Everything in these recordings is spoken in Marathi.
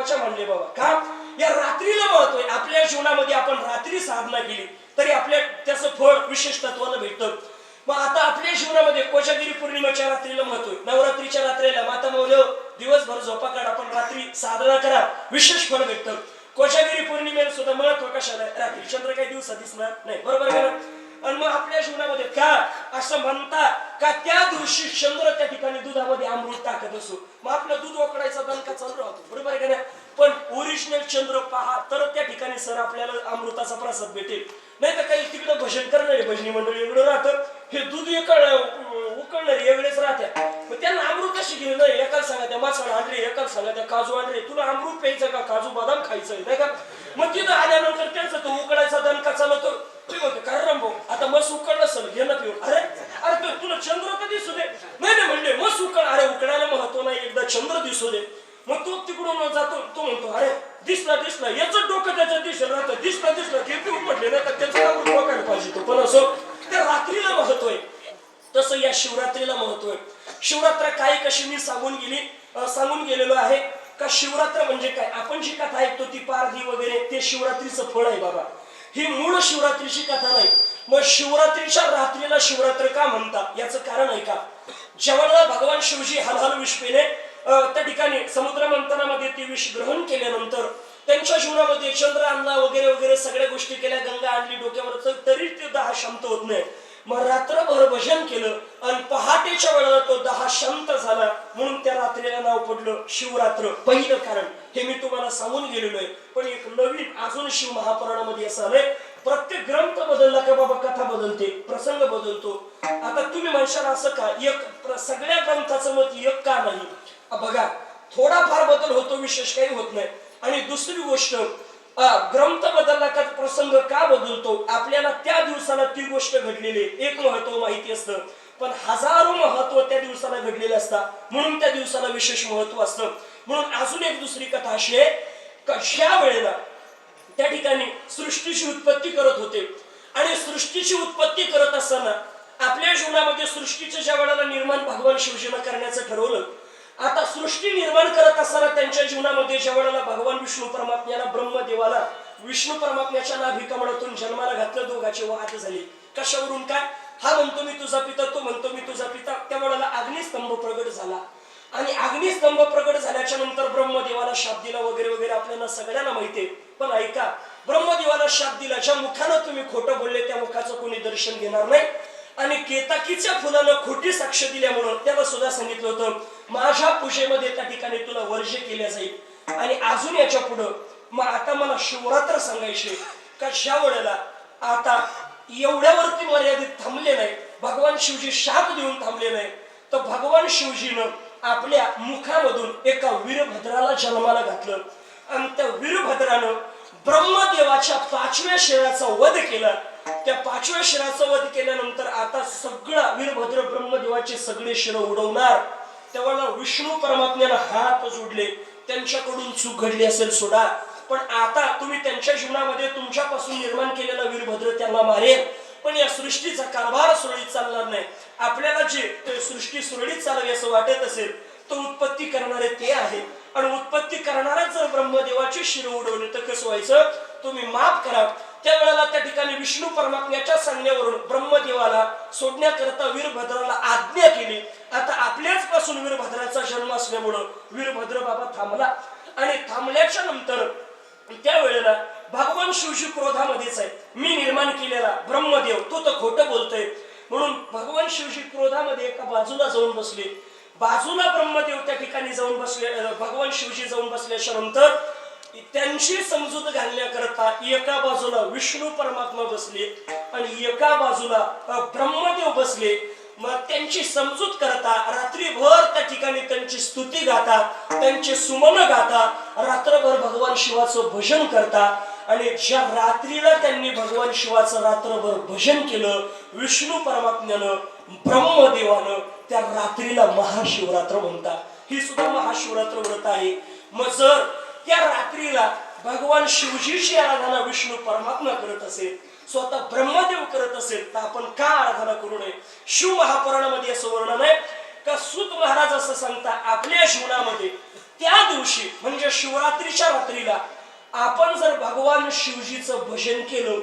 म्हणले बाबा. का या रात्रीला महत्त्व आहे. आपल्या जीवनामध्ये आपण रात्री साधना केली तरी आपल्या त्याचं फळ विशेष तत्वाला भेटतं. मग आता आपल्या जीवनामध्ये कोजागिरी पौर्णिमेच्या रात्रीला महत्त्व आहे. नवरात्रीच्या रात्रीला माता मौल दिवसभर झोपा काढ आपण रात्री साधना करा. विशेष फळ भेटतं. कोजागिरी पौर्णिमेला सुद्धा महत्त्व कशाला आहे? रात्री चंद्र काही दिवसा दिसणार नाही. बरोबर आहे ना आणि मग आपल्या जीवनामध्ये का? असं म्हणता का त्या दिवशी चंद्र त्या ठिकाणी दुधामध्ये अमृत टाकत असो? मग आपलं दूध ओकडायचा दणका चालू राहतो. बरोबर आहे का नाही? पण ओरिजिनल चंद्र पहा तर त्या ठिकाणी सर आपल्याला अमृताचा प्रसाद भेटेल. नाही तर काही तिकडं भजन करणारे भजनी मंडळी एवढं राहतं. हे दूध एकळ उकळणारे एवढेच राहत्या. मग त्यांना अमृत कशी घेणं एकाला सांगा त्या मासाळ आणले एकाला सांगा त्या काजू आणले. तुला अमृत प्यायचं का? काजू बदाम खायचं नाही का? मग तिथं आल्यानंतर त्यांचा तो उकडायचा दणका चालवतो. ते म्हणतो कारण भाऊ आता मस उकळलं सर घेणं पिऊन. अरे अरे तुला चंद्र कधी सुद्धा दे नाही नाही म्हणले मस उकळ अरे उकडायला महत्त्व नाही एकदा चंद्र दिसू दे. मग तो तिकडून जातो तो म्हणतो अरे दिसला दिसला. याचं डोकं त्याच्या दिशेला राहतं. दिसला दिसला. ते उमटले म्हटले नाही तर त्याचं नाव डोकायला पाहिजे तो? पण असो त्या रात्रीला महत्त्व आहे. तसं या शिवरात्रीला महत्त्व आहे. शिवरात्र काय कशी मी सांगून गेली सांगून गेलेलो आहे. का शिवरात्र म्हणजे काय? आपण जी कथा ऐकतो ती पारधी वगैरे ते शिवरात्रीचं फळ आहे बाबा. ही मूळ शिवरात्रीची कथा नाही. मग शिवरात्रीच्या रात्रीला शिवरात्र का म्हणतात? याचं कारण आहे का? ज्यावेळेला भगवान शिवजी हलहल विष पेले त्या ठिकाणी समुद्र मंथनामध्ये ते विष ग्रहण केल्यानंतर त्यांच्या जीवनामध्ये चंद्र आणला वगैरे वगैरे सगळ्या गोष्टी केल्या. गंगा आणली डोक्यावर तरी ते दहा शांत होत नाही. मग रात्रभर भजन केलं आणि पहाटेच्या वेळेला तो दहा शांत झाला. म्हणून त्या रात्रीला नाव पडलं शिवरात्र. पहिलं कारण हे मी तुम्हाला सांगून गेलेलो आहे. पण एक नवीन अजून शिव महापुराणामध्ये असं आलंय. प्रत्येक ग्रंथ बदलला का बाबा कथा बदलते प्रसंग बदलतो. आता तुम्ही म्हणशाल असं का? एक सगळ्या ग्रंथाचं मत एक का नाही? बघा थोडाफार बदल होतो विशेष काही होत नाही. आणि दुसरी गोष्ट ग्रंथ बदलला का प्रसंग का बदलतो? आपल्याला त्या दिवसाला ती गोष्ट घडलेली एक महत्त्व माहिती असतं पण हजारो महत्त्व त्या दिवसाला घडलेले असतात म्हणून त्या दिवसाला विशेष महत्त्व असतं. म्हणून अजून एक दुसरी कथा अशी आहे कशा वेळेला त्या ठिकाणी सृष्टीची उत्पत्ती करत होते. आणि सृष्टीची उत्पत्ती करत असताना आपल्या जीवनामध्ये सृष्टीच्या ज्या वेळेला निर्माण भगवान शिवजीनं करण्याचं ठरवलं आता सृष्टी निर्माण करत असताना त्यांच्या जीवनामध्ये ज्या वेळेला भगवान विष्णू परमात्म्याला ब्रह्मदेवाला विष्णू परमात्म्याच्या नाभी जन्माला घातलं दोघाचे वाद झाले. कशावरून काय? हा म्हणतो मी तुझा पिता तो म्हणतो मी तुझा पिता. त्या वेळेला अग्निस्तंभ प्रगट झाला. आणि अग्निस्तंभ प्रगट झाल्याच्यानंतर ब्रह्मदेवाला शाप दिला वगैरे वगैरे आपल्याला सगळ्यांना माहितीये पण ऐका ब्रह्मदेवाला शाप दिला ज्या मुखानं तुम्ही खोटं बोलले त्या मुखाचं कोणी दर्शन घेणार नाही. आणि केताकीच्या फुलानं खोटी साक्ष दिल्यामुळं त्याला सुद्धा सांगितलं होतं माझ्या पूजेमध्ये त्या ठिकाणी तुला वर्ज्य केल्या जाईल. आणि अजून याच्या पुढं मग आता मला शिवरात्र सांगायचे कशा वेळेला? आता एवढ्यावरती मर्यादित थांबले नाही. भगवान शिवजी शाप देऊन थांबले नाही. तर भगवान शिवजीनं आपल्या मुखामधून एका वीरभद्राला जन्माला घातलं. आणि त्या वीरभद्रानं ब्रह्मदेवाच्या पाचव्या शिराचा वध केला. त्या पाचव्या शिराचा वध केल्यानंतर आता सगळा वीरभद्र ब्रह्मदेवाचे सगळे शिर उडवणार. तेव्हा विष्णू परमात्म्याला हात जोडले. त्यांच्याकडून चूक घडली असेल सोडा. पण आता तुम्ही त्यांच्या जीवनामध्ये तुमच्यापासून निर्माण केलेला वीरभद्र त्यांना मारेल. पण या सृष्टीचा कारभार सुरळीत चालणार नाही. आपल्याला जे सृष्टी सुरळीत चालावी असं वाटत असेल तो उत्पत्ती करणारे ते आहे. आणि उत्पत्ती करणारा जर ब्रह्मदेवाची शिर उडवली तर कसं व्हायचं? तुम्ही माफ करा. त्या वेळेला त्या ठिकाणी विष्णू परमात्म्याच्या सांगण्यावरून ब्रह्मदेवाला सोडण्याकरता वीरभद्राला आज्ञा केली. आता आपल्याच पासून वीरभद्राचा जन्म असल्यामुळं वीरभद्र बाबा थांबला. आणि थांबल्याच्या नंतर त्या वेळेला भगवान शिवजी क्रोधामध्येच आहे. मी निर्माण केलेला ब्रह्मदेव तो तर खोटं बोलतोय. म्हणून भगवान शिवजी क्रोधामध्ये एका बाजूला जाऊन बसले. बाजूला ब्रह्मदेव त्या ठिकाणी जाऊन बसले भगवान शिवजी जाऊन बसल्याच्या नंतर त्यांची समजूत घालण्याकरता एका बाजूला विष्णू परमात्मा बसले आणि एका बाजूला ब्रह्मदेव बसले. मग त्यांची समजूत करता रात्रीभर त्या ठिकाणी त्यांची स्तुती गाता त्यांचे सुमन गाता रात्रभर भगवान शिवाचं भजन करता आणि ज्या रात्रीला त्यांनी भगवान शिवाचं रात्रभर भजन केलं विष्णू परमात्म्यानं ब्रह्मदेवानं त्या रात्रीला महाशिवरात्र म्हणतात ही सुद्धा महाशिवरात्र व्रत आहे. मग जर त्या रात्रीला भगवान शिवजीची आराधना विष्णू परमात्मा करत असेल स्वतः ब्रह्मदेव करत असेल तर आपण का आराधना करू नये? शिव महापुराणामध्ये असं वर्णन आहे का सुत महाराज असं सांगता आपल्या जीवनामध्ये त्या दिवशी दिवशी म्हणजे शिवरात्रीच्या रात्रीला आपण जर भगवान शिवजीचं भजन केलं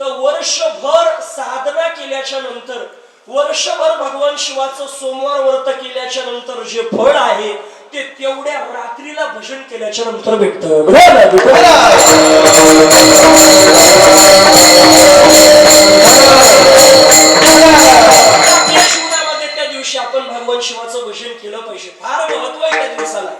तर वर्षभर साधना केल्याच्यानंतर वर्षभर भगवान शिवाचं सोमवार व्रत केल्याच्यानंतर जे फळ आहे ते तेवढ्या रात्रीला भजन केल्याच्यानंतर भेटत. जीवनामध्ये त्या दिवशी आपण भगवान शिवाचं भजन केलं पाहिजे. फार महत्त्व आहे त्या दिवसाला.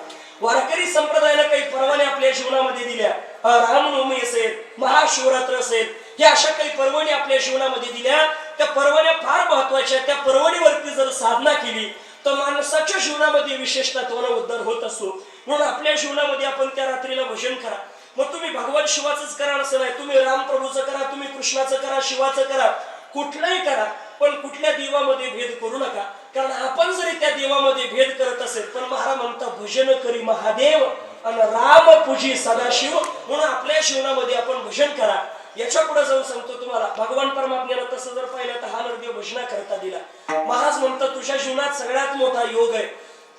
वारकरी संप्रदायाला काही परवाने आपल्या जीवनामध्ये दिल्या. रामनवमी असेल महाशिवरात्र असेल या अशा काही पर्वणी आपल्या जीवनामध्ये दिल्या. त्या पर्वण्या फार महत्त्वाच्या त्या पर्वणीवरती जर साधना केली तर माणसाच्या जीवनामध्ये विशेष तत्वानं उद्धार होत असतो म्हणून आपल्या जीवनामध्ये आपण त्या रात्रीला भजन करा. मग तुम्ही भगवान शिवाचंच करा असं नाही. तुम्ही रामप्रभूचं करा तुम्ही कृष्णाचं करा शिवाचं करा. कुठलंही करा पण कुठल्या देवामध्ये भेद करू नका. कारण आपण जरी त्या देवामध्ये भेद करत असेल पण महाराज म्हणता भजन करी महादेव आणि राम पूजी सदाशिव. म्हणून आपल्या जीवनामध्ये आपण भजन करा. याच्यापुढे जाऊन सांगतो तुम्हाला भगवान परमात्म्याला तसं जर पाहिलं तर हा नरदेव भजना करता दिला. महाराज म्हणतात तुझ्या जीवनात सगळ्यात मोठा योग आहे.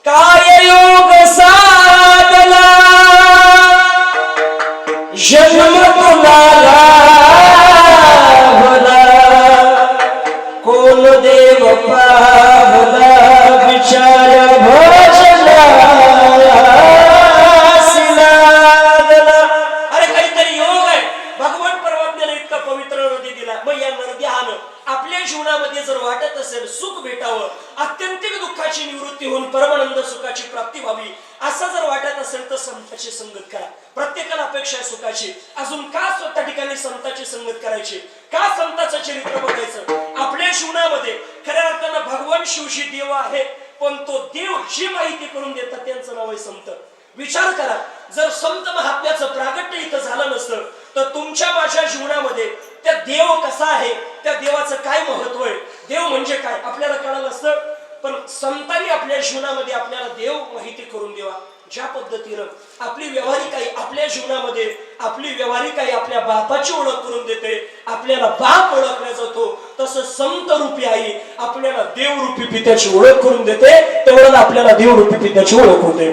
काय योग साधला जीवनामध्ये जर वाटत असेल सुख भेटावं आत्यंतिक दुःखाची निवृत्ती होऊन परमानंद सुखाची प्राप्ती व्हावी असं जर वाटत असेल तर संताची संगत करा. प्रत्येकाला अपेक्षा आहे सुखाची. अजून का स्वतः ठिकाणी संताची संगत करायची? का संताचं चरित्र बघायचं? आपल्या जीवनामध्ये खऱ्या अर्थानं भगवान शिवशी देव आहे पण तो देव जी माहिती करून देतात त्यांचं नाव आहे संत. विचार करा. जर संत महात्म्याचं प्रागट्य इथं झालं नसतं तर तुमच्या माझ्या जीवनामध्ये त्या देव कसा आहे त्या देवाचं काय महत्त्व आहे? देव म्हणजे काय? आपल्याला कळलं असतं पण संतांनी आपल्या जीवनामध्ये आपल्याला देव माहिती करून देवा ज्या पद्धतीनं आपली व्यवहारिक आई आपल्या जीवनामध्ये आपली व्यवहारिक आई आपल्या बापाची ओळख करून देते आपल्याला बाप ओळखला जातो तसं संत रूपी आई आपल्याला देवरूपी पित्याची ओळख करून देते तेवढं आपल्याला देवरूपी पित्याची ओळख होते.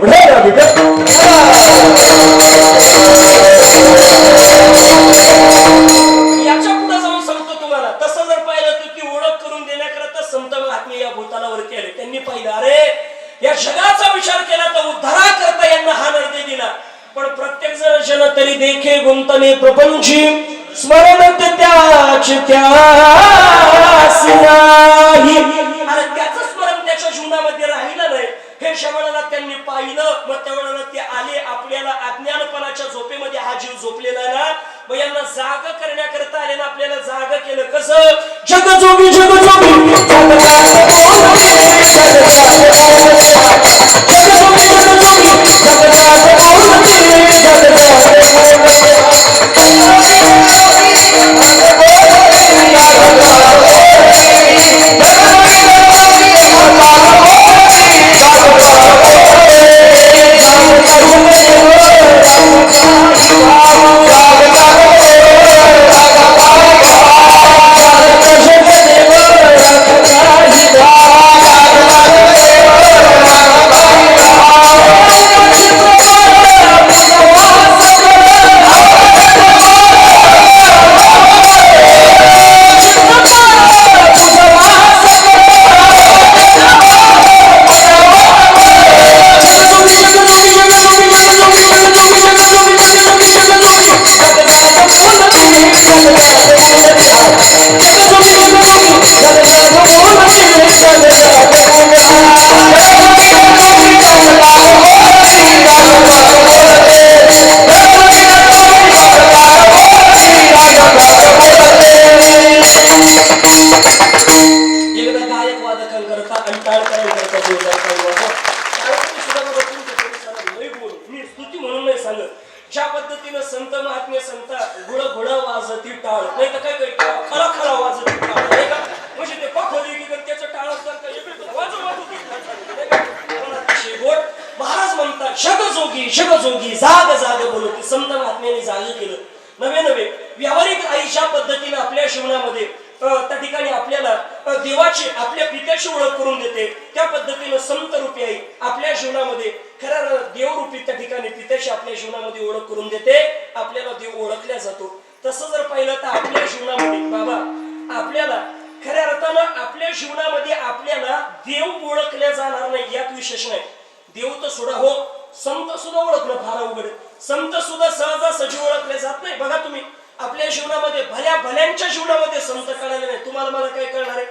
देखे प्रपंची स्मरण त्याच त्यास नाही. अरे त्याचं स्मरण त्याच्या जीवनामध्ये राहिलं नाही. हे शमणाला त्यांनी पाहिलं मग त्यावेळेला ते आले आपल्याला अज्ञानपणाच्या झोपेमध्ये हा जीव झोपलेला ना. मग यांना जाग करण्याकरता आले ना आपल्याला जाग केलं कसं? जगजोगी जगजोगी एकदा परिसरात मी स्तुती म्हणून नाही सांगत ज्या पद्धतीनं संत महात्मे संत गुळ गुळ वाजती टाळ नाही तर काय काय खरा खरा वाजती टाळ नाही का म्हणजे ते पाखोली की तर त्याचं टाळ असतं का इकडे वाजव वाजवती. गोड. महाराज म्हणतात जगजोगी जगजोगी जाग जाग बोलवते संत महात्म्याने जागी केलं नवे नवे व्यावहारिक आई ज्या पद्धतीने आपल्या जीवनामध्ये त्या ठिकाणी आपल्याला देवाची आपल्या पित्याची ओळख करून देते. त्या पद्धतीनं संत रूपी आई आपल्या जीवनामध्ये खऱ्या देवरूपी त्या ठिकाणी पित्याची आपल्या जीवनामध्ये ओळख करून देते आपल्याला देव ओळखल्या जातो. तसं जर पाहिलं तर आपल्या जीवनामध्ये बाबा आपल्याला खऱ्या अर्थानं आपल्या जीवनामध्ये आपल्याला देव ओळखल्या जाणार नाही यात विशेष नाही. देव तर सुद्धा हो संत सुद्धा ओळखणं फार अवघड संत सुद्धा सहजा सजीव ओळखले जात नाही बघा. जीवनामध्ये भल्या भल्यांच्या जीवनामध्ये संत कळाले नाही. तुम्हाला मला काय कळणार आहे?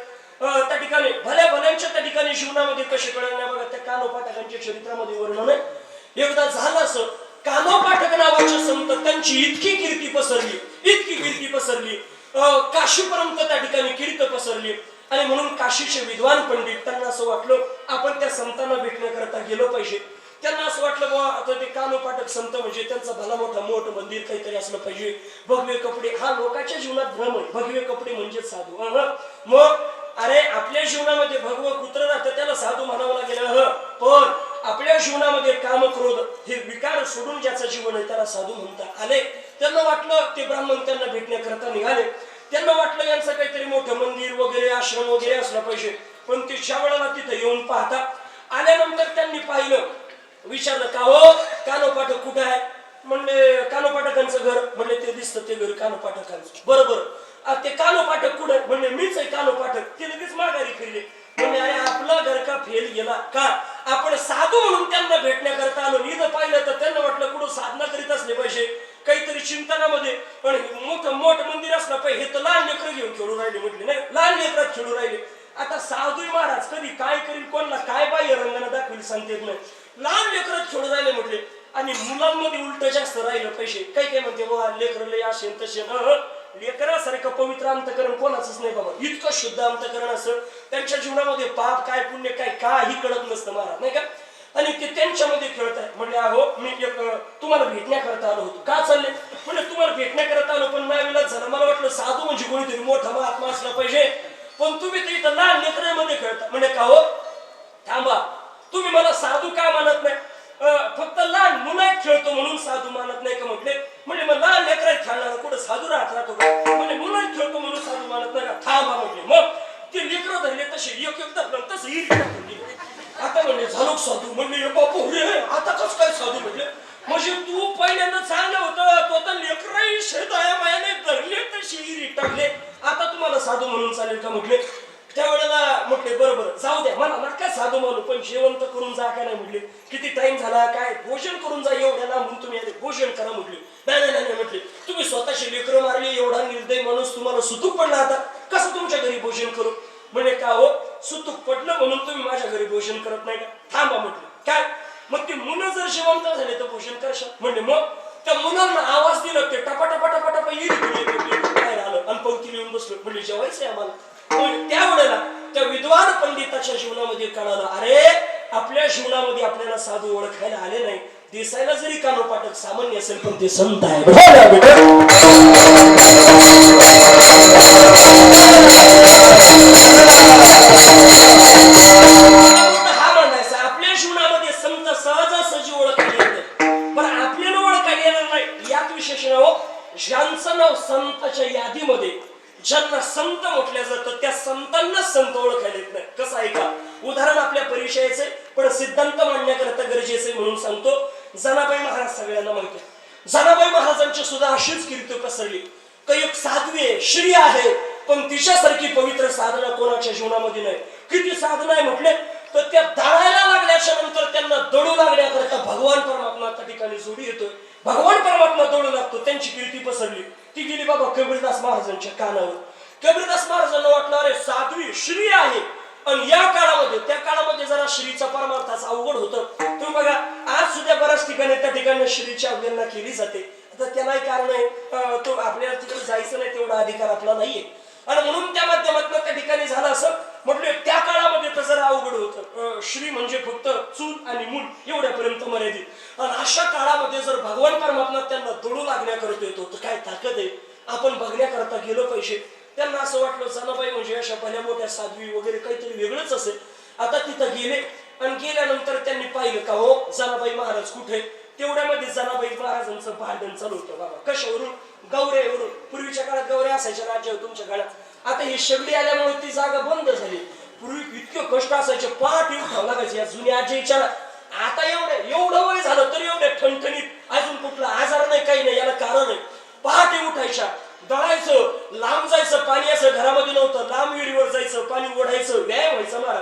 त्या ठिकाणी भल्या भल्यांच्या त्या ठिकाणी जीवनामध्ये कसे कळले नाही बघा. त्या कानोपाठकांच्या चरित्रामध्ये वर्णन आहे. एकदा झालं असं कानोपाठक नावाचे संत त्यांची इतकी कीर्ती पसरली इतकी कीर्ती पसरली. काशीपर्यंत त्या ठिकाणी कीर्त पसरली. आणि म्हणून काशीचे विद्वान पंडित त्यांना असं वाटलं आपण त्या संतांना भेटण्याकरता गेलो पाहिजे. त्यांना असं वाटलं बा आता ते कानोपाठक संत म्हणजे त्यांचा भला मोठा मोठ मंदिर काहीतरी असलं पाहिजे. भगवे कपडे हा लोकांच्या जीवनात भ्रम आहे. भगवे कपडे म्हणजे साधू. मग अरे आपल्या जीवनामध्ये भगव कुत्र राहतं त्याला साधू म्हणावं लागेल. ह पण आपल्या जीवनामध्ये काम क्रोध हे विकार सोडून ज्याचं जीवन आहे त्याला साधू म्हणता आले. त्यांना वाटलं ते ब्राह्मण त्यांना भेटण्याकरता निघाले. त्यांना वाटलं यांचं काहीतरी मोठं मंदिर वगैरे आश्रम वगैरे असलं पाहिजे. पण ते ज्या वेळेला तिथं येऊन पाहता आल्यानंतर त्यांनी पाहिलं विचारलं का हो? कानोपाठक कुठं आहे? म्हणले कानोपाठकांचं घर. म्हणले ते दिसतं ते घर कानोपाठकांचं. बरोबर. ते कानोपाठक कुठं म्हणले मीच आहे कानोपाठक. ते लगेच माघारी फिरले. म्हणजे अरे आपला घर का फेल गेला? का? आपण साधू म्हणून त्यांना भेटण्याकरता आलो. इथं पाहिलं तर त्यांना वाटलं कुठं साधना करीत असले पाहिजे काहीतरी चिंतनामध्ये. पण मोठं मोठं मंदिर असलं पाहिजे. हे तर लहान लेकरं घेऊन खेळू राहिले म्हटले नाही? लहान लेकरात खेळू राहिले. आता साधू महाराज कधी काय करील कोणाला काय पाहिजे रंगाने दाखवेल सांगतेत नाही. लहान लेकरात खेळू राहिले म्हटले. आणि मुलांमध्ये उलट जास्त राहिलं पैसे. काही काय म्हणते बाबा लेकर लय असेल तसे. लेकरासारखं पवित्र अंतकरण कोणाचंच नाही बाबा. इतकं शुद्ध अंतकरण असं. त्यांच्या जीवनामध्ये पाप काय पुण्य काय काही कळत नसतं महाराज नाही का? आणि ते त्यांच्यामध्ये खेळत आहे म्हणले अहो मी एक तुम्हाला भेटण्याकरता आलो होतो. का चालले? म्हणजे तुम्हाला भेटण्याकरता आलो पण नाविलाच झालं. मला वाटलं साधू म्हणजे कोणीतरी मोठा महात्मा असला पाहिजे. पण तुम्ही ते इथं लहान लेकरामध्ये खेळता. म्हणजे का हो? थांबा. तुम्ही मला साधू का मानत नाही? फक्त लहान मुलात खेळतो म्हणून साधू मानत नाही का म्हटले? म्हणजे मग लहान लेकरात खेळणार कुठं साधू राहत राहतो का? म्हणजे मुलात खेळतो म्हणून साधू मानत नाही का? थांबा म्हटले. मग ते लेकरं धरले तसे एक एक धरलं तसं ही आता म्हणले झालो साधू. म्हणले "ए बापू रे आता कस काय साधू? म्हटले म्हणजे तू पहिल्यांदा चांगलं होतं तो तर लेकरही शेताया मायाने धरले तसे ही टाकले आता तुम्हाला साधू म्हणून चालेल का? म्हटले त्यावेळेला म्हटले बरोबर जाऊ द्या मला नका साधू म्हणू पण जेवण तर करून जा का नाही म्हटले? किती टाइम झाला काय भोजन करून जा एवढ्या लांबून तुम्ही आले भोजन करा म्हटले. नाही नाही नाही म्हटले. तुम्ही स्वतःशी लेकरं मारली एवढा निर्दय माणूस तुम्हाला सुतूक पडला आता. कसं तुमच्या घरी भोजन करू? म्हणे का हो? सुतूक पडलं म्हणून तुम्ही माझ्या घरी भोजन करत नाही का? थांबा म्हटलं. काय? मग ते मुलं जर जिवंत झाले तर भोजन करशाल? म्हणजे मग? त्या मुलांना आवाज दिला ते टपा टपा टपा टपा येईल बाहेर आलं आणि पंक्तीला येऊन बसलो. म्हणजे आहे आम्हाला. त्यावेळेला त्या विद्वान पंडिताच्या जीवनामध्ये कळालं अरे आपल्या जीवनामध्ये आपल्याला साधू ओळखायला आले नाही. दिसायला जरी कानोपाठक सामान्य असेल पण ते संत आहे. हा म्हणायचा आपल्या जीवनामध्ये संत सहजासहजी ओळखायला येत नाही पण आपल्याला ओळखायला येणार नाही. यात विशेष नाव ज्यांचं नाव संताच्या यादीमध्ये ज्यांना संत म्हटलं जातं त्या संतांना संत ओळखायला येत नाही. कसं आहे का? उदाहरण आपल्या परिचयाचे पण सिद्धांत मांडण्याकरता गरजेचे म्हणून सांगतो. जनाबाई महाराज सगळ्यांना माहिती जनाबाई महाराजांची सुद्धा अशीच कीर्ती पसरली. काही एक साध्वी आहे श्री आहे पण तिच्यासारखी पवित्र साधना कोणाच्या जीवनामध्ये नाही. किती साधना आहे म्हटले? तर त्या दाळायला लागल्याच्या नंतर त्यांना दडू लागण्याकरता भगवान परमात्मा त्या ठिकाणी जोडी येतोय. भगवान परमात्मा दडू लागतो त्यांची कीर्ती पसरली. ती गेली बाबा कबीरदास महाराजांच्या कानावर. कबीरदास महाराजांना वाटलं साध्वी श्री आहे. आणि या काळामध्ये त्या काळामध्ये जरा श्रीचा परमार्थाचा अवघड होतं. तुम्ही बघा आज सुद्धा बऱ्याच ठिकाणी त्या ठिकाणी श्रीची अवगणना केली जाते. आता त्यालाही कारण आहे तो आपल्याला तिकडे जायचं नाही तेवढा अधिकार आपला नाहीये. आणि म्हणून त्या माध्यमातून त्या ठिकाणी झालं असं म्हटले त्या काळामध्ये तर जरा अवघड होतं. अं, श्री म्हणजे फक्त चूल आणि मूल एवढ्यापर्यंत मर्यादित. आणि अशा काळामध्ये जर भगवान परमात्मा त्यांना दडू लागण्याकरता येतो तर काय ताकद आहे? आपण बघण्याकरता गेलो पाहिजे. त्यांना असं वाटलं जनाबाई म्हणजे अशा भल्या मोठ्या साध्वी वगैरे काहीतरी वेगळंच असेल. आता तिथं गेले. आणि गेल्यानंतर त्यांनी पाहिलं का हो जनाबाई महाराज कुठे? तेवढ्यामध्ये जनाबाई महाराजांचं भांडण चालू होतं. बाबा कशावरून? गौऱ्यावरून. पूर्वीच्या काळात गौऱ्या असायच्या राज्यावर तुमच्या काळात. आता ही शेगडी आल्यामुळे ती जागा बंद झाली. पूर्वी इतके कष्ट असायचे पाठ येऊन खावं लागायचे. या जुन्या आजी विचारा आता एवढे एवढं वय झालं तरी एवढे ठणठणीत अजून कुठला आजार नाही काही नाही याला कारण आहे. पहाटे उठायच्या. दळायचं लांब जायचं पाणी असं घरामध्ये नव्हतं. लांब विहिरीवर जायचं पाणी ओढायचं व्यायाम व्हायचं मला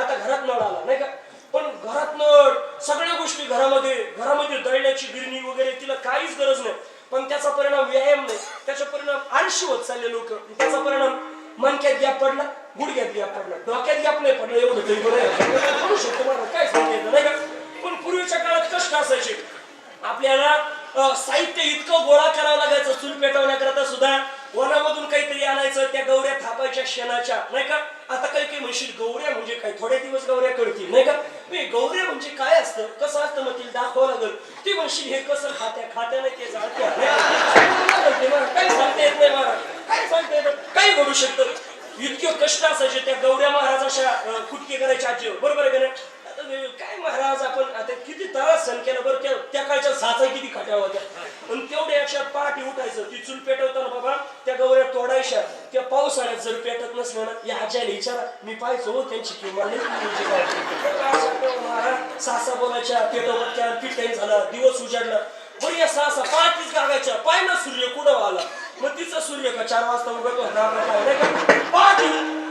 आता घरात नळ आला नाही का? पण घरात नळ सगळ्या गोष्टी घरामध्ये घरामध्ये दळण्याची गिरणी वगैरे तिला काहीच गरज नाही. पण त्याचा परिणाम व्यायाम नाही. त्याचा परिणाम आळशी होत चालले लोक. त्याचा परिणाम मनक्यात गॅप पडला गुडघ्यात गॅप पडला. डोक्यात गॅप नाही पडला एवढं तरी बरं करू शकतो मला काय सांगायचं नाही का? पण पूर्वीच्या काळात कष्ट असायचे. आपल्याला साहित्य इतकं गोळा करावं लागायचं चूल पेटवण्याकरता सुद्धा वनामधून काहीतरी आणायचं त्या गौऱ्या थापायच्या शेणाच्या नाही का? आता काही काही म्हणशील गौऱ्या म्हणजे काय? थोडे दिवस गौऱ्या कळतील नाही का? मी गौऱ्या म्हणजे काय असतं? कसं असतं मग तिला दाखवावं लागल. ती म्हणशील हे कसं खात्या खात्या नाही ते जाळत्या. काय सांगता येत नाही महाराज काय सांगता येत काय घडू शकतं. इतके कष्ट असायचे त्या गौऱ्या महाराज अशा कुटके करायच्या आजीवर बरोबर आहे का नाही? आता काय महाराज आपण आता किती त्रास सण केला बरं त्या त्या काळच्या साचा किती खाट्या होत्या पण तेवढ्या अशा पहाटे उठायचं ती चूल पेटवताना बाबा त्या गौऱ्या तोडायच्या त्या पावसाळ्यात जर पेटत नसल्या या आज्याला विचारा मी पाहायचो हो त्यांची किंमत. हो सासा बोलायच्या पेटवत्या पीठ काही झालं दिवस उजाडला. बरं या सासा पहाटेच गागायच्या. पाय ना सूर्य कुठं आला मग तिचा सूर्य का चार वाजता उगत होता? आपला पाय नाही का? पहाटे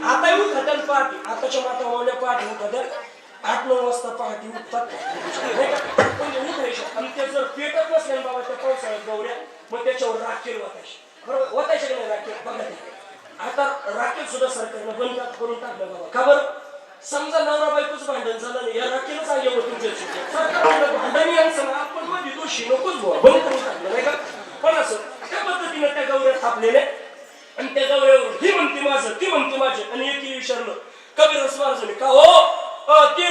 आता उठतात पहाटे आताच्या माता मावल्या पहाटे उठतात आठ नऊ वाजता पहाटे उठतात. नाही का? म्हणजे उठायचे आणि ते जर पेटत नसले बाबा त्या पावसाळ्यात गौऱ्या मग त्याच्यावर राखेल वाटायचे बरोबर? वाटायचे की नाही राखेल बघा आता राखेल सुद्धा सरकारनं बंद करून टाकलं बाबा. का समजा नवरा बायकोच भांडण झालं नाही या राखेलच आहे एवढं तुमच्या चुकीचं. सरकार म्हणलं, भांडण आपण मध्ये दोषी नकोच बुवा. बंद करून टाकलं नाही का? पण असं त्या पद्धतीनं त्या गौऱ्या थापलेल्या आणि त्या गौऱ्यावर ही म्हणते माझं ती म्हणते माझे आणि एक विचारलं कबीरदास महाराजांनी का हो? ते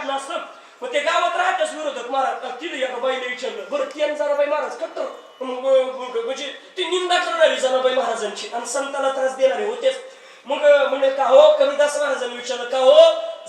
फक्त दोष असतं. मग ते गावात राहतेच विरोधक महाराज. तिथे एका बाईने विचारलं बरं ती आणि जनाबाई महाराज कट्टर. म्हणजे ती निंदा करणारी जनाबाई महाराजांची आणि संताला त्रास देणारे होतेच. मग म्हणे का हो? कविदास महाराजांनी विचारलं का हो?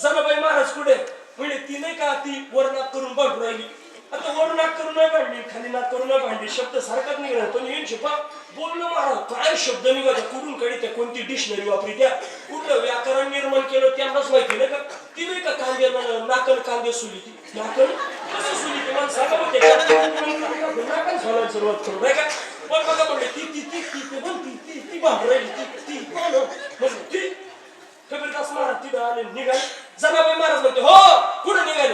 जनाबाई महाराज कुठे? म्हणजे ती नाही का ती वरनाक करून बांधून राहिली? आता वर करून नाही भांडली खाली नाक करून नाही भांडली शब्द सारखाच निघणार तो येऊन शिपा बोललो महाराज काय शब्द निघायचा कुठून कडे त्या कोणती डिक्शनरी वापरी त्या कुठलं व्याकरण निर्माण केलं? त्यांनाच माहिती नाही का? ती नाही का कांदे नाकल कांदे सुली ती? नाकल कसं सुली ती? मला सांगा मग त्याच्यात. सुरुवात करू नाही का? पण बघा म्हणले ती ती ती ती ती पण ती ती ती भांडू राहिली ती ती कोण ती. कबीरदास महाराज तिथं आले निघाले. जनाबाई महाराज म्हणते हो कुठं निघाले?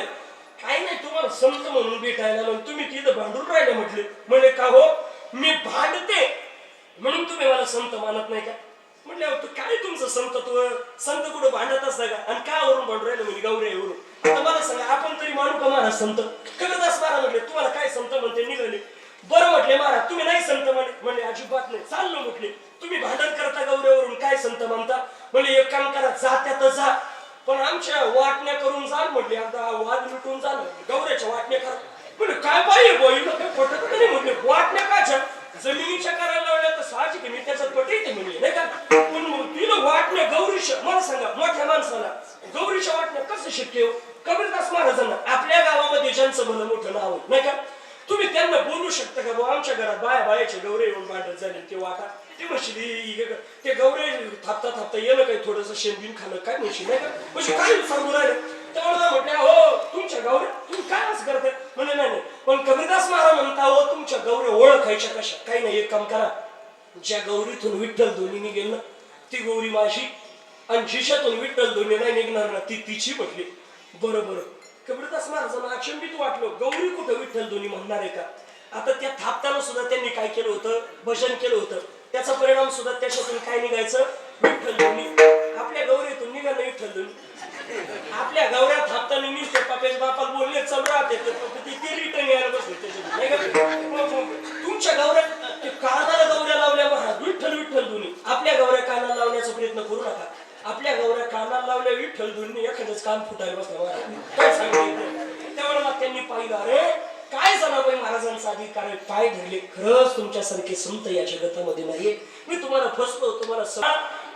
काय नाही तुम्हाला संत म्हणून भेटायला म्हणून तुम्ही तिथं भांडून राहिले म्हटले. म्हणे का हो? मी भांडते. म्हणून तुम्ही मला संत मानत नाही का? म्हणले तू काय तुमचं संतत्व संत कुठं भांडत असता का? आणि का वरून भांडू राहिलं म्हणजे गौऱ्यावरून आता मला सांगा आपण तरी मानू का महाराज संत? अस महाराज म्हटले तुम्हाला काय संत म्हणते? निघाले. बरं म्हटले महाराज तुम्ही नाही संत म्हणे. म्हणले अजिबात नाही. चाललो म्हटले तुम्ही भांडण करता गौऱ्यावरून काय संत मानता? म्हणले एक काम करा जा त्यात जा. पण आमच्या वाटण्या करून जाल म्हटले आता वाद मिटून जाल गौऱ्याच्या वाटण्या करा. म्हणजे काय पाहिजे बोईला काय पटत नाही म्हटले. वाटण्या काच्या? जमिनीच्या करायला लावल्या तर साहजिक आहे, मी त्याच्यात पटते म्हणले नाही का पण मग तिला वाटण्या गौरीच्या मला सांगा मोठ्या माणसाला गौरीच्या वाटणं कसं शक्य हो? कबीरदास महाराजांना आपल्या गावामध्ये ज्यांचं भलं मोठं नाव आहे, नाही का? तुम्ही त्यांना बोलू शकता का? बुवा आमच्या घरात बाया बायाचे गौरे येऊन भांडत झाले ते वाटा ते म्हणशील ते गौरे थापता थापता येणं काही थोडस शेंबीन खाणं काय म्हणशील नाही का? म्हणजे काय सांगू राहिले? त्यामुळे म्हटले हो तुमच्या गौरे तुम्ही काय असं करताय? म्हणे नाही नाही पण कबीरदास महाराज म्हणता हो तुमच्या गौरे ओळखायच्या कशा? काही नाही एक काम करा. ज्या गौरीतून विठ्ठल धोनीने गेलं ती गौरी माझी आणि जिशातून विठ्ठल धोनी नाही निघणार ना ती तिची म्हटली बरं बरं. कबीरदास महाराजांना अक्षंबित वाटलं गौरी कुठं विठ्ठल धोनी म्हणणार आहे का? आता त्या थापताना सुद्धा त्यांनी काय केलं होतं? भजन केलं होतं. त्याचा परिणाम सुद्धा त्याच्यातून काय निघायचं? विठ्ठल धोनी. आपल्या गौरीतून निघालं विठ्ठल धोनी. आपल्या गौऱ्या थापताना निघते ते पाप्याच्या बापाला बोलले चल राहते ते रिटर्न यायला बसले. विठ्ठल धुंनी एखादंच कान फुटायला बसला मला काय सांगितलं त्यावेळेला त्यांनी पाहिलं अरे काय जनाबाई महाराजांचा अधिकार आहे? पाय धरले. खरंच तुमच्यासारखे संत या जगतामध्ये नाही मी तुम्हाला फसलो तुम्हाला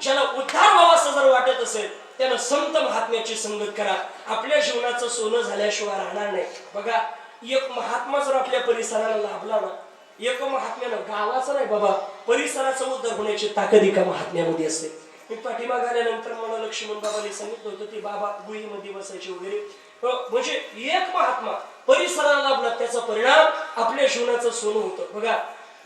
ज्याला उद्धार व्हावा असं जर वाटत असेल त्यानं संत महात्म्याची संगत करा. आपल्या जीवनाचं सोनं झाल्याशिवाय राहणार नाही. बघा एक महात्मा जर आपल्या परिसराला लाभला ना एक महात्म्यानं गावाचा नाही बाबा परिसराचा उद्धार होण्याची ताकद एका महात्म्यामध्ये असते. मी पाठीमाग आल्यानंतर मला लक्ष्मण बाबांनी सांगितलं होतं ते बाबा गुहीमध्ये बसायचे वगैरे. म्हणजे एक महात्मा परिसराला लाभला त्याचा परिणाम आपल्या जीवनाचं सोनं होतं. बघा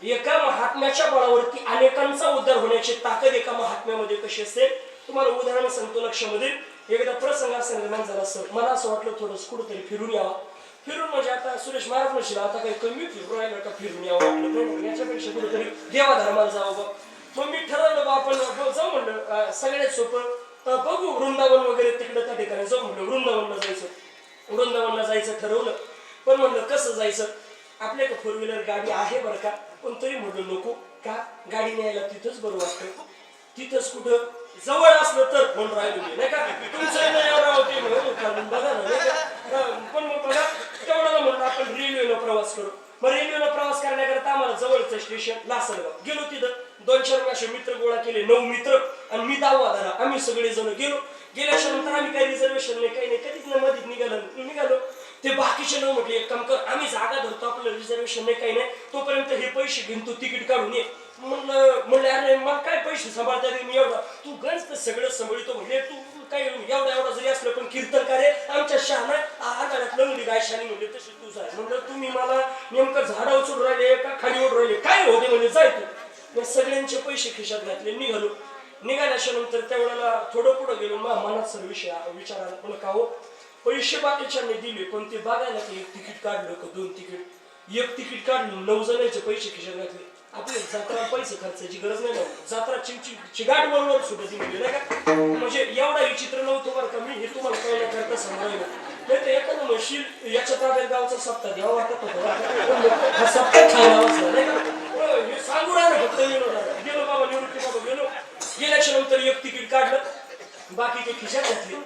एका महात्म्याच्या बळावरती अनेकांचा उद्धार होण्याची ताकद एका महात्म्यामध्ये कशी असते तुम्हाला उदाहरण सांगतो लक्षामध्ये. एकदा प्रसंग असा निर्माण झाला सर मला असं वाटलं थोडं कुठंतरी फिरून यावा. फिरून म्हणजे आता सुरेश महाराज म्हणशील आता काही कमी फिरून राहिलं का? फिरून यावं याच्यापेक्षा कुठेतरी देवाधर्माला जावं बा. मग मी ठरवलं बा आपण जाऊ म्हणलं सगळ्यात सोपं बघू वृंदावन वगैरे तिकडं त्या ठिकाणी. जाऊ म्हणलं वृंदावनला जायचं. वृंदावनला जायचं ठरवलं. पण म्हणलं कसं जायचं? आपल्याकडे फोर व्हीलर गाडी आहे बरं का? पण तरी म्हणलं नको का? गाडी न्यायला तिथंच बरं वाटतं. तिथंच कुठं? जवळ असलं तर म्हणून राहिलो मी नाही का? तुमचं होते म्हणून बघा ना पण मग बघा तेवढं म्हणलं आपण रेल्वेनं प्रवास करू. मग रेल्वेनं प्रवास करण्याकरता आम्हाला जवळचं स्टेशन लासलगाव. गेलो तिथं. दोन चार असे मित्र गोळा केले नऊ मित्र. आणि मी दहावा धरा आम्ही सगळे जण गेलो. गेल्याच्यानंतर आम्ही काही रिझर्वेशन नाही काही नाही. कधीच नाही मधीत निघालो निघालो. ते बाकीचे नऊ म्हटले एक काम कर आम्ही जागा धरतो आपलं रिझर्वेशन नाही काही नाही. तोपर्यंत हे पैसे घेऊन तू तिकीट काढून ये. म्हणलं म्हणलं अरे मला काय पैसे सांभाळता रे मी एवढा तू गंज तर सगळं सांभाळतो म्हणले तू काय एवढा एवढा जरी असलं पण कीर्तनकार आहे आमच्या शहाणा आघाड्यात लंगडी गाय शानी म्हणले तशी तू जाय म्हणलं तुम्ही मला नेमकं झाडा उचलून राहिले का खाली ओढ राहिले? काय होते म्हणजे जाय तू. मग सगळ्यांचे पैसे खिशात घातले निघालो. निघाल्याच्या नंतर त्यावेळेला थोडं पुढं गेलो मा मनात सर विषय विचारायला पण का हो? पैसे बाकीच्यांनी दिले पण ते बघायला की एक तिकीट काढलं का दोन तिकीट. एक तिकीट काढलं नऊ जणांचे पैसे खिशात घातले. आपले जत्रा पैसे खर्चाची गरज नाही नव्हती जत्रा चिमची चिगाट बरोबर सुद्धा म्हणजे नाही का? म्हणजे एवढा विचित्र नव्हतं बरं का. मी हे तुम्हाला कळण्याकरता समजायला नाही तर एखादं म्हणशील याच्या ताब्यात गावचा सप्ताह द्यावा वाटत होता हा सप्ताह वाचला नाही का? हे सांगू राहिलं फक्त गेलो गेलो बाबा निवृत्ती बाबा गेलो. गेल्याच्यानंतर एक तिकीट काढलं. बाकी ते खिशात घातले.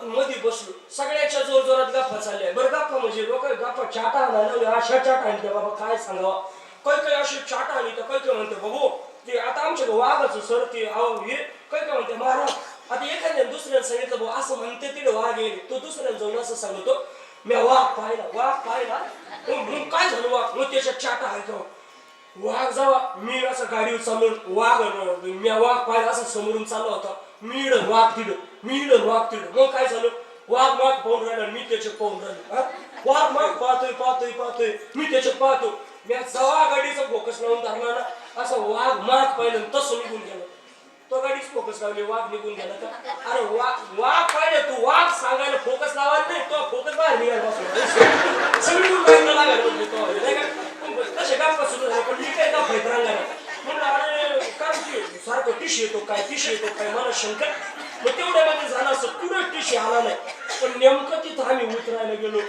मध्ये बसलो. सगळ्याच्या जोर जोरात गप्पा चालल्या. बरं गप्पा म्हणजे लोक गप्पा चाटा आणायला अशा चाटा आणल्या बाबा काय सांगावा? काही काही अशी चाट आली तर काही काही म्हणते बघू ते आता आमच्या वाघाचं सर ते अहो हे काही काय म्हणते महाराज आता एखाद्या दुसऱ्याला सांगितलं भाऊ असं म्हणते तिथे वाघ येईल तो दुसऱ्याला जाऊन असं सांगतो मी वाघ पाहिला वाघ पाहिला मग काय झालं वाघ? मग त्याच्या चाटा आहे का हो? वाघ जावा मी असं गाडीवर चालून वाघ मी वाघ पाहिला असं समोरून चालला होता. मीड वाघ तिड मीड वाघ तिड. मग काय झालं? वाघ माग पाहून राहिला मी त्याचे पाहून राहिलो. वाघ माग पाहतोय पाहतोय पाहतोय मी त्याचे पाहतो. मी जवा गाडीचा फोकस लावून धरला ना असं वाघ माग पाहिलं तसं निघून गेलं. तो गाडीच फोकस लावली वाघ निघून गेला का? अरे वाघ वाघ पाहिलं तू वाघ सांगायला फोकस लावायला नाही तो फोकस बाहेर निघायला बसला. सगळी लागायला म्हणजे तो नाही का? तसे काम सुरू झाले पण मी काय का आहेत रंगाला म्हणलं अरे काय की सारखं टिश येतो काय टिश येतो काय मला शंकर मग तेवढ्या मध्ये झालं असं पुढं टिश आला नाही. पण नेमकं तिथं आम्ही उतरायला गेलो.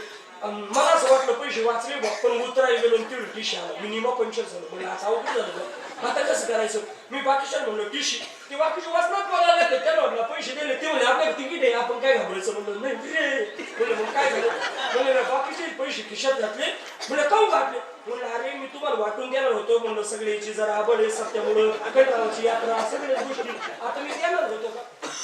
मला असं वाटलं पैसे वाचले बघ पण उतराय गेलो आणि तिथं टिश आला मिनिमम पंचर झालं. म्हणजे आता अवघड झालं बघ. आता कसं करायचं? मी बाकीच्या म्हणलो टिशी ते बाकीचे वाचनात मला लागले त्याला म्हटलं पैसे दिले. ते म्हणले आपल्याला तिकीट आहे. आपण काय घाबरायचं? म्हणलं नाही रे म्हणलं मग काय झालं? म्हणलं बाकीचे पैसे खिशात घातले. म्हणलं काऊन घातले? म्हणलं अरे मी तुम्हाला वाटून देणार होतो. म्हणलं सगळ्याची जरा आबड आहे सत्यामुळं खंडरावाची यात्रा सगळ्या गोष्टी. आता मी देणार होतो का?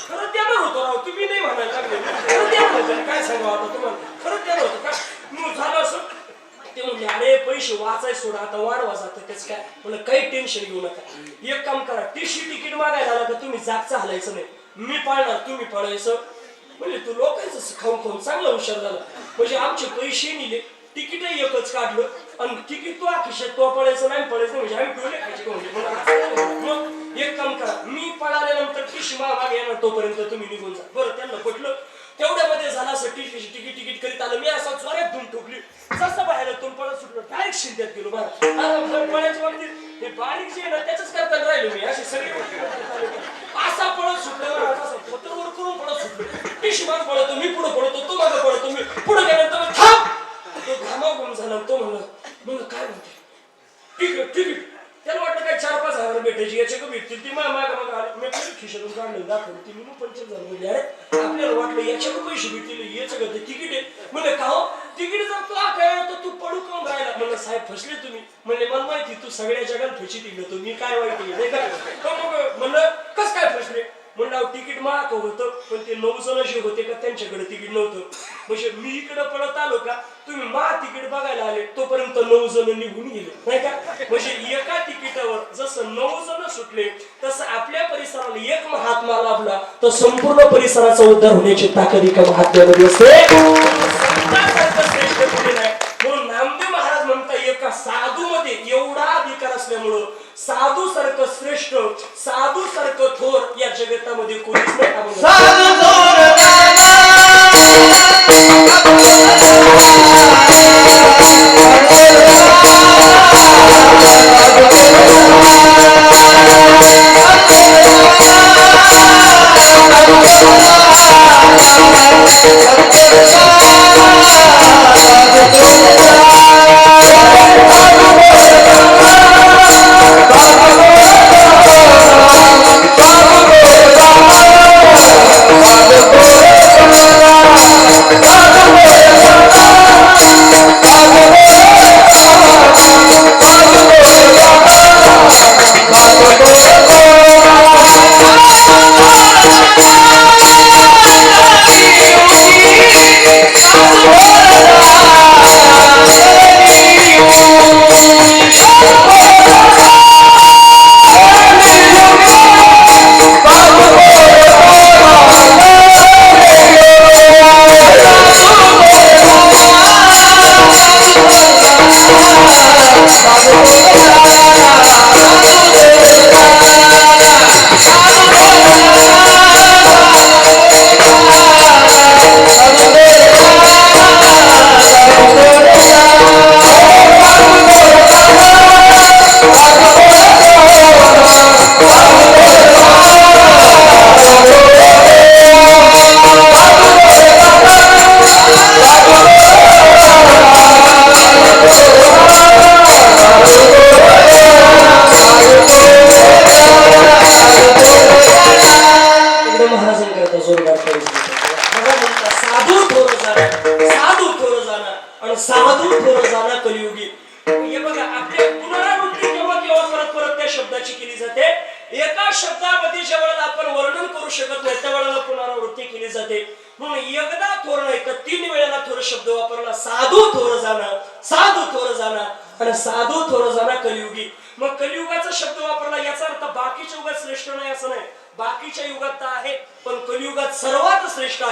खरं त्यानं होतो राव तुम्ही नाही म्हणायला लागले. खरं त्यानं होतं. काय सांगा आता तुम्हाला? खरं त्यानं होतं का? मग झालं असं. ते म्हणले अरे पैसे वाचाय सोडा आता वाढवा जातं त्याच काय? म्हणलं काही टेन्शन घेऊ नका. एक काम करा टीशी तिकीट मागायला आला तर तुम्ही जागचं हलायचं नाही. मी पाळणार तुम्ही पाळायचं. म्हणजे तू लोकांचं खाऊन खाऊन चांगला हुशार झाला. म्हणजे आमचे पैसे निले तिकीटही एकच काढलं. आणि तिकीट तो आखिशात तो पळायचं नाही पळायचं म्हणजे आम्ही डोले खायचे का म्हणजे एक काम करा मी पळाल्यानंतर टिशी माग येणार तोपर्यंत तुम्ही निघून जा. बरं त्यांना पटलं? तेवढ्यामध्ये झालं असं तिकीट तिकीट तिकीट करीत आलं. मी असा जोरात धूम ठोकली. जसं बाहेर तो पळत सुटलो डायरेक्ट शिंद्यात गेलो बरं पळायच्या बाबतीत हे बारीक जे ना त्याच करता राहिलो मी. अशी सगळी गोष्टी असा पळत सुटलो पत्रवर करून पळत सुटलो. टिशी माग पळतो मी पुढे पळतो तो मागे पळतो मी पुढे गेल्यानंतर थांब! तो घामाघूम झाला तो म्हणला मग काय म्हणते? ठीक आहे ठीक आहे. त्याची चार पाच हजार याच्या पैसे ती मग माग मग आले. मी आपल्या खिशातून काढलं दाखवलं. ती मी पंचवीस झालं म्हणजे अरे आपल्याला वाटलं याच्याकडे पैसे भेटतील. याचं का ते तिकीट आहे. म्हणजे का हो? तिकीट जर तू काय तर तू पडू काऊन राहिला? म्हणलं साहेब फसले तुम्ही. म्हणले मला माहिती तू सगळ्या जगात फशी तिकडे तू. मी काय वाईट आहे? म्हणलं कस काय फसले? म्हणलं तिकीट महाग होतं? पण ते नऊ जण जे होते का त्यांच्याकडे तिकीट नव्हतं. म्हणजे मी इकडे पळत आलो का तुम्ही मा तिकीट बघायला आले तोपर्यंत नऊ जण निघून गेले. नाही का? म्हणजे एका तिकिटावर जसं नऊ जण सुटले तसं आपल्या परिसराला एक महात्मा लाभला तर संपूर्ण परिसराचा उद्धार होण्याची ताकद एका महात्म्यामध्ये असते संतांसारखं श्रेष्ठ कोणी नाही म्हणून नामदेव महाराज म्हणता एका साधू मध्ये एवढा अधिकार असल्यामुळं साधू सारखं श्रेष्ठ साधू सारखं थोर या जगतामध्ये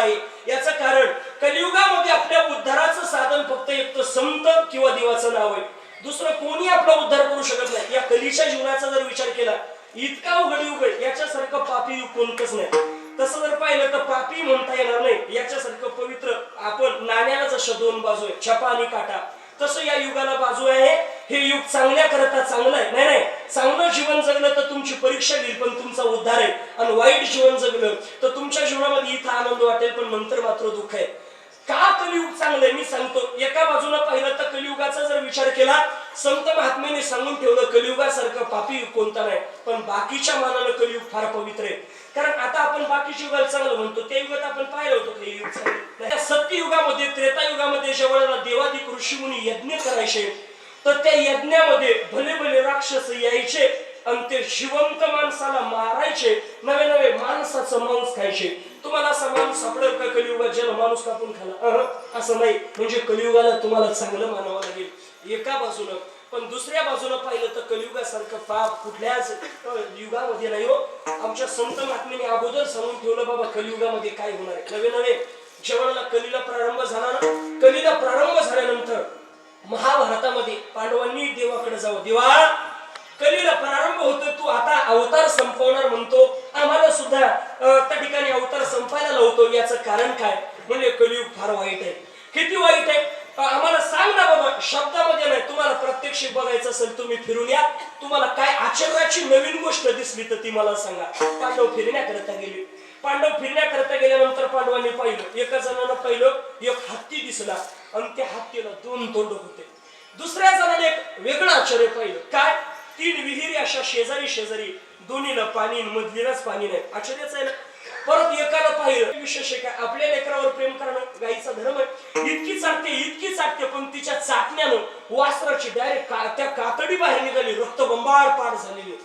आहे. याचं कारण कलियुगामध्ये आपल्या उद्धाराचं साधन फक्त एक तर संत किंवा देवाचं नाव आहे. दुसरं कोणी आपला उद्धार करू शकत नाही. या कलीच्या जीवनाचा जर विचार केला इतका उघड युग आहे. याच्यासारखं पापी युग कोणतंच नाही. तसं जर पाहिलं तर पापी म्हणता येणार नाही. याच्यासारखं पवित्र आपण नाण्याला जसं दोन बाजू आहे छपा आणि काटा. तसं या युगाला बाजू आहे. हे युग चांगल्या करता चांगलं आहे. नाही नाही. चांगलं जीवन जगलं तर तुमची परीक्षा घेईल पण तुमचा उद्धार आहे. आणि वाईट जीवन जगलं तर तुमच्या जीवनामध्ये इथं आनंद वाटेल पण नंतर मात्र दुःख आहे. का कलियुग चांगलं आहे? मी सांगतो. एका बाजूला पाहिलं तर कलियुगाचा जर विचार केला संत महात्म्याने सांगून ठेवलं कलियुगासारखं पापी युग कोणता नाही. पण बाकीच्या मानानं कलियुग फार पवित्र आहे. कारण आता आपण बाकीच्या युगाला चांगलं म्हणतो. त्या युगात आपण पाहिलं होतं की हे युग चांगलं. नाही. त्या सत्ययुगामध्ये त्रेतायुगामध्ये ज्या वेळेला देवाधिक ऋषीमुनी यज्ञ करायचे तर त्या यज्ञामध्ये भले भले राक्षस यायचे आणि ते जिवंत माणसाला मारायचे नवे नवे माणसाचं मांस खायचे. तुम्हाला असं माणूस सापडेल का कलियुगात? ज्याला माणूस कापून खाला असं नाही. म्हणजे कलियुगाला तुम्हाला चांगलं मानावं लागेल. एका बाजूनं पण दुसऱ्या बाजूला पाहिलं तर कलियुगासारखं पाप कुठल्याच युगामध्ये नाही हो. आमच्या संत महात्म्याने अगोदर सांगून ठेवलं बाबा कलियुगामध्ये काय होणार आहे? नवे नवे जेवणाला कलीला प्रारंभ झाला ना? कलीला प्रारंभ झाल्यानंतर महाभारतामध्ये पांडवांनी देवाकडे जावं. देवा कलीला प्रारंभ होतो तू आता अवतार संपवणार म्हणतो. आम्हाला सुद्धा त्या ठिकाणी अवतार संपायला लावतो. याचं कारण काय? म्हणजे कलियुग फार वाईट आहे. किती वाईट आहे? आम्हाला सांग ना बाबा शब्दामध्ये नाही तुम्हाला प्रत्यक्ष बघायचं असेल तुम्ही फिरून या. तुम्हाला काय आश्चर्याची नवीन गोष्ट दिसली तर ती मला सांगा. पांडव फिरण्याकरता गेली. पांडव फिरण्याकरता गेल्यानंतर पांडवांनी पाहिलं एका जणानं पाहिलं एक हत्ती दिसला आणि त्या हत्तीला दोन तोंड होते. दुसऱ्या जणाने एक वेगळं आश्चर्य पाहिलं. काय? तीन विहिरी अशा शेजारी शेजारी दोन्हीला पाणी मधलीलाच पाणी नाही. आश्चर्यच आहे ना? परत एकाला पाहिलं विशेष आहे काय आपल्या लेकरावर प्रेम करणं गाईचा धर्म आहे. इतकी चाटते इतकी चाटते पण तिच्या चाटण्यानं वासराची डायरेक्ट त्या कातडी बाहेर निघाली रक्त बंबाळ पार झालेली.